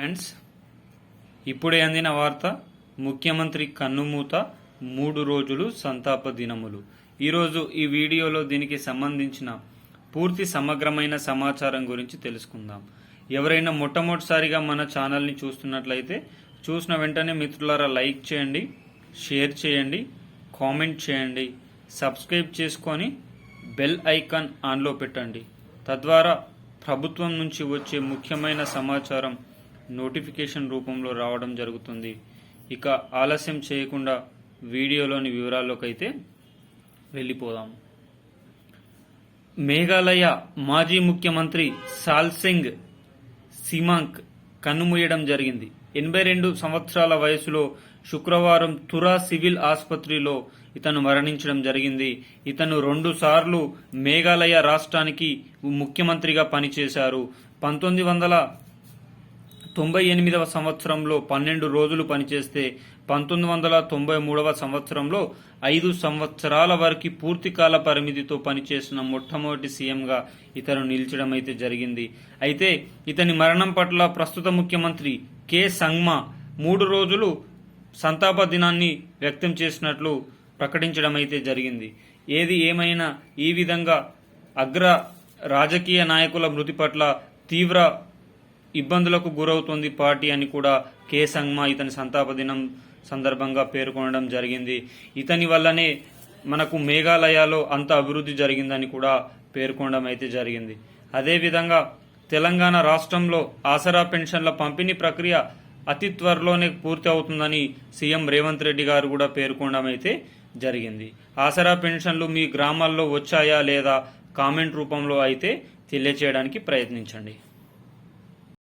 Friends ఇప్పుడే అందిన వార్త ముఖ్యమంత్రి కన్నుమూత మూడు రోజులు సంతాప దినములు. ఈరోజు ఈ వీడియోలో దీనికి సంబంధించిన పూర్తి సమగ్రమైన సమాచారం గురించి తెలుసుకుందాం. ఎవరైనా మొట్టమొదటిసారిగా మన ఛానల్ని చూస్తున్నట్లయితే చూసిన వెంటనే మిత్రులారా లైక్ చేయండి షేర్ చేయండి కామెంట్ చేయండి సబ్స్క్రైబ్ చేసుకొని బెల్ ఐకాన్ ఆన్లో పెట్టండి. తద్వారా ప్రభుత్వం నుంచి వచ్చే ముఖ్యమైన సమాచారం నోటిఫికేషన్ రూపంలో రావడం జరుగుతుంది. ఇక ఆలస్యం చేయకుండా వీడియోలోని వివరాల్లోకైతే వెళ్ళిపోదాం. మేఘాలయ మాజీ ముఖ్యమంత్రి సాల్సింగ్ సిమాంక్ కన్నుమూయడం జరిగింది. ఎనభై రెండు సంవత్సరాల వయసులో శుక్రవారం తురా సివిల్ ఆసుపత్రిలో ఇతను మరణించడం జరిగింది. ఇతను రెండు సార్లు మేఘాలయ రాష్ట్రానికి ముఖ్యమంత్రిగా పనిచేశారు. పంతొమ్మిది వందల తొంభై ఎనిమిదవ సంవత్సరంలో పన్నెండు రోజులు పనిచేస్తే పంతొమ్మిది వందల తొంభై మూడవ సంవత్సరంలో ఐదు సంవత్సరాల వరకు పూర్తికాల పరిమితితో పనిచేసిన మొట్టమొదటి సీఎంగా ఇతను నిలిచడం అయితే జరిగింది. అయితే ఇతని మరణం పట్ల ప్రస్తుత ముఖ్యమంత్రి కె. సంగ్మా మూడు రోజులు సంతాప దినాన్ని వ్యక్తం చేసినట్లు ప్రకటించడం అయితే జరిగింది. ఏది ఏమైనా ఈ విధంగా అగ్ర రాజకీయ నాయకుల మృతి పట్ల తీవ్ర ఇబ్బందులకు గురవుతుంది పార్టీ అని కూడా కె సంగ్మా ఇతని సంతాప దినం సందర్భంగా పేర్కొనడం జరిగింది. ఇతని వల్లనే మనకు మేఘాలయలో అంత అభివృద్ధి జరిగిందని కూడా పేర్కొనడం అయితే జరిగింది. అదేవిధంగా తెలంగాణ రాష్ట్రంలో ఆసరా పెన్షన్ల పంపిణీ ప్రక్రియ అతి త్వరలోనే పూర్తి అవుతుందని సీఎం రేవంత్ రెడ్డి గారు కూడా పేర్కొనడం అయితే జరిగింది. ఆసరా పెన్షన్లు మీ గ్రామాల్లో వచ్చాయా లేదా కామెంట్ రూపంలో అయితే తెలియచేయడానికి ప్రయత్నించండి.